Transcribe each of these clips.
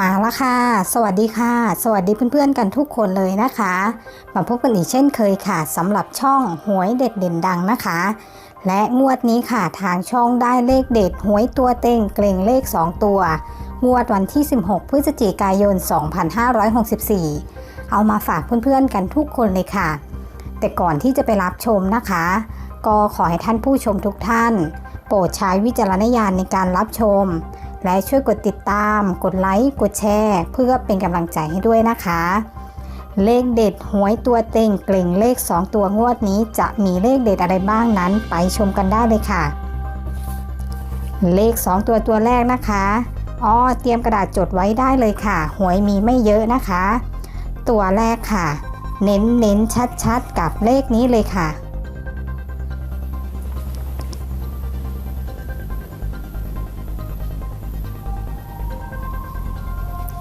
มาแล้วค่ะ สวัสดีค่ะ สวัสดีเพื่อนๆกันทุกคนเลยนะคะ มาพบกันอีกเช่นเคยค่ะสำหรับช่องหวยเด็ดเด่นดังนะคะ และงวดนี้ค่ะทางช่องได้เลขเด็ดหวยตัวเต็งเกรงเลข 2 ตัว งวดวันที่ 16 พฤศจิกายน 2564 เอามาฝากเพื่อนๆกันทุกคนเลยค่ะ แต่ก่อนที่จะไปรับชมนะคะ ก็ขอให้ท่านผู้ชมทุกท่าน โปรดใช้วิจารณญาณในการรับชม และช่วยกดติดตาม กดไลค์ กดแชร์ เพื่อเป็นกำลังใจให้ด้วยนะคะ เลขเด็ดหวยตัวเต็งเกล่งเลข 2 ตัวงวดนี้จะมีเลขเด็ดอะไรบ้างนั้นไปชมกันได้เลยค่ะ เลข 2 ตัวตัวแรกนะคะอ๋อเตรียมกระดาษจดไว้ได้เลยค่ะ หวยมีไม่เยอะนะคะ ตัวแรกค่ะ เน้นเน้นชัดชัดๆกับเลขนี้เลยค่ะ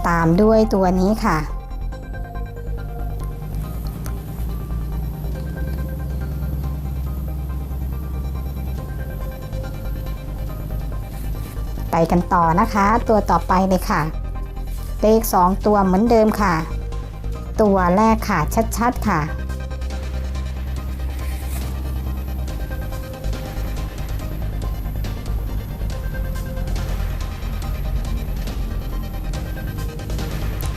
ตามด้วยตัวนี้ค่ะ ไปกันต่อนะคะ ตัวต่อไปเลยค่ะ เลข 2 ตัวเหมือนเดิมค่ะ ตัวแรกค่ะชัดๆค่ะ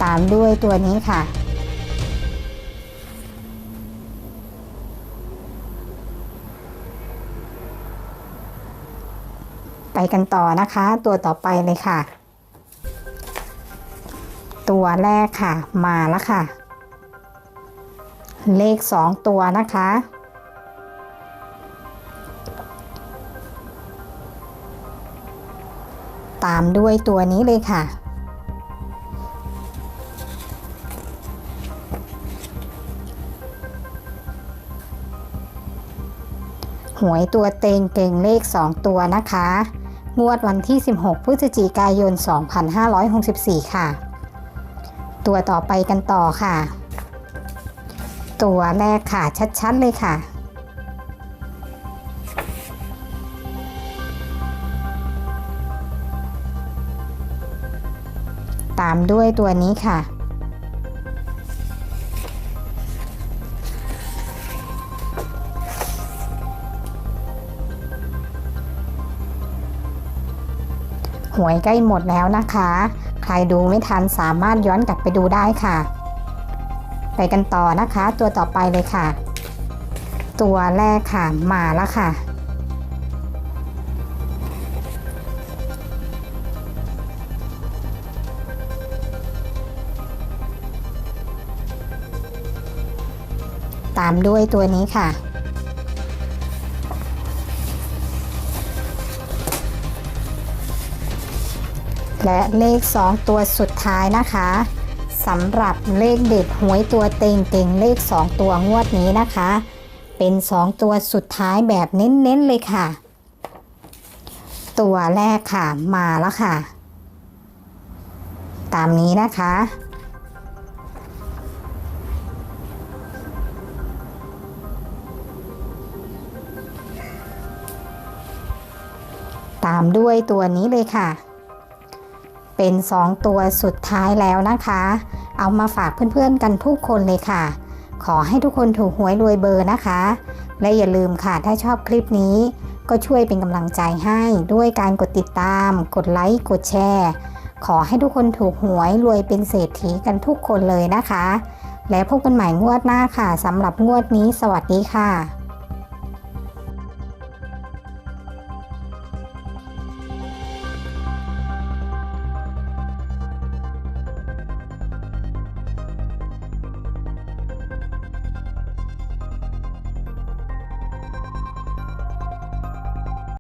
ตามด้วยตัวนี้ค่ะ ไปกันต่อนะคะ ตัวต่อไปเลยค่ะ ตัวแรกค่ะ มาแล้วค่ะ เลข2ตัวนะคะตามด้วยตัวนี้เลยค่ะ หวยตัวเต็งเก่งเลข 2 ตัวนะคะ งวดวันที่ 16 พฤศจิกายน 2564 ค่ะ ตัวต่อไปกันต่อค่ะ ตัวแรกค่ะ ชัด ๆ เลยค่ะตามด้วยตัวนี้ค่ะ หวยใกล้หมดแล้วนะคะ ใครดูไม่ทันสามารถย้อนกลับไปดูได้ค่ะ ไปกันต่อนะคะ ตัวต่อไปเลยค่ะ ตัวแรกค่ะมาแล้วค่ะ ตามด้วยตัวนี้ค่ะ และเลข 2 ตัวสุดท้ายนะคะสำหรับเลขเด็ดหวยตัวเต็งเต็งเลข 2 ตัวงวดนี้นะคะ เป็น 2 ตัวสุดท้ายแบบเน้นๆเลยค่ะ ตัวแรกค่ะมาแล้วค่ะ ตามนี้นะคะตามด้วยตัวนี้เลยค่ะ เป็น 2 ตัวสุดท้ายแล้วนะคะ เอามาฝากเพื่อนๆกันทุกคนเลยค่ะ ขอให้ทุกคนถูกหวยรวยเบอร์นะคะ และอย่าลืมค่ะถ้าชอบคลิปนี้ ก็ช่วยเป็นกำลังใจให้ด้วยการกดติดตาม กดไลค์กดแชร์ขอให้ทุกคนถูกหวยรวยเป็นเศรษฐีกันทุกคนเลยนะคะ และพบกันใหม่งวดหน้าค่ะสำหรับงวดนี้สวัสดีค่ะ